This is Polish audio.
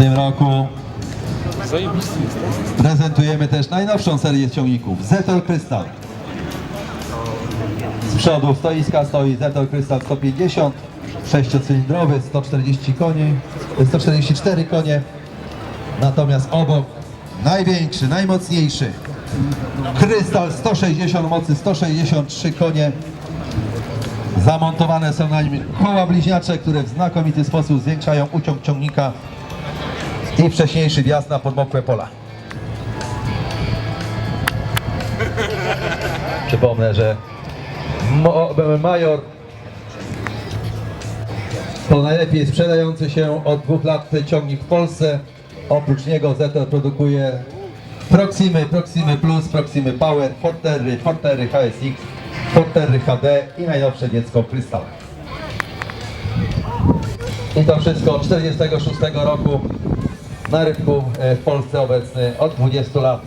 tym roku prezentujemy też najnowszą serię ciągników Zetor Krystal. Z przodu stoiska stoi Zetor Krystal 150, sześciocylindrowy, 140 koni, 144 konie. Natomiast obok największy, najmocniejszy Krystal 160 mocy, 163 konie. Zamontowane są na nim koła bliźniacze, które w znakomity sposób zwiększają uciąg ciągnika i wcześniejszy wjazd na podmokłe pola. Przypomnę, że Major to najlepiej sprzedający się od dwóch lat ciągnik w Polsce. Oprócz niego Zetor produkuje Proximy, Proximy Plus, Proximy Power, Fortery, Fortery HSX, Fortery HD i najnowsze dziecko Krystal. I to wszystko od 46 roku na rynku e, w Polsce obecny od 20 lat.